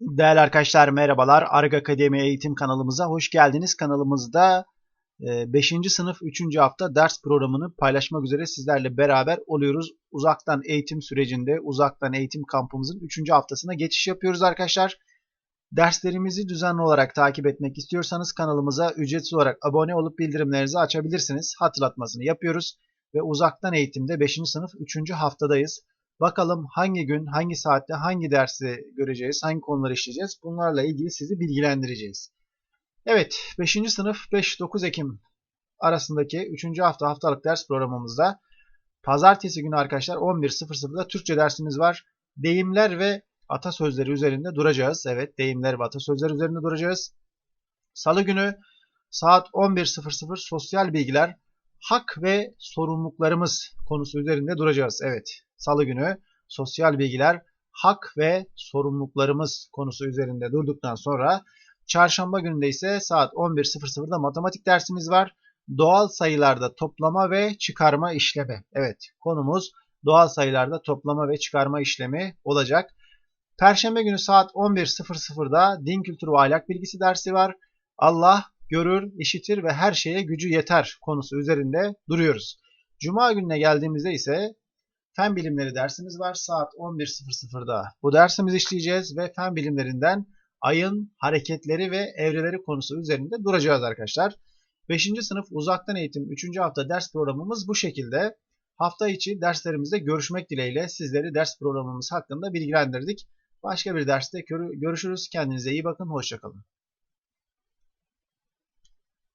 Değerli arkadaşlar merhabalar. Arga Akademi eğitim kanalımıza hoş geldiniz. Kanalımızda 5. sınıf 3. hafta ders programını paylaşmak üzere sizlerle beraber oluyoruz. Uzaktan eğitim sürecinde uzaktan eğitim kampımızın 3. haftasına geçiş yapıyoruz arkadaşlar. Derslerimizi düzenli olarak takip etmek istiyorsanız kanalımıza ücretsiz olarak abone olup bildirimlerinizi açabilirsiniz. Hatırlatmasını yapıyoruz ve uzaktan eğitimde 5. sınıf 3. haftadayız. Bakalım hangi gün, hangi saatte, hangi dersi göreceğiz, hangi konuları işleyeceğiz. Bunlarla ilgili sizi bilgilendireceğiz. Evet, 5. sınıf 5-9 Ekim arasındaki 3. hafta haftalık ders programımızda pazartesi günü arkadaşlar 11.00'da Türkçe dersimiz var. Deyimler ve atasözleri üzerinde duracağız. Evet, deyimler ve atasözleri üzerinde duracağız. Salı günü saat 11.00 sosyal bilgiler, hak ve sorumluluklarımız konusu üzerinde duracağız. Evet, Salı günü sosyal bilgiler, hak ve sorumluluklarımız konusu üzerinde durduktan sonra çarşamba gününde ise saat 11.00'da matematik dersimiz var. Doğal sayılarda toplama ve çıkarma işlemi. Evet konumuz doğal sayılarda toplama ve çıkarma işlemi olacak. Perşembe günü saat 11.00'da din kültürü ve ahlak bilgisi dersi var. Allah görür, işitir ve her şeye gücü yeter konusu üzerinde duruyoruz. Cuma gününe geldiğimizde ise Fen bilimleri dersimiz var. Saat 11.00'da bu dersimizi işleyeceğiz ve fen bilimlerinden ayın hareketleri ve evreleri konusu üzerinde duracağız arkadaşlar. 5. sınıf uzaktan eğitim 3. hafta ders programımız bu şekilde. Hafta içi derslerimizde görüşmek dileğiyle sizleri ders programımız hakkında bilgilendirdik. Başka bir derste görüşürüz. Kendinize iyi bakın. Hoşçakalın.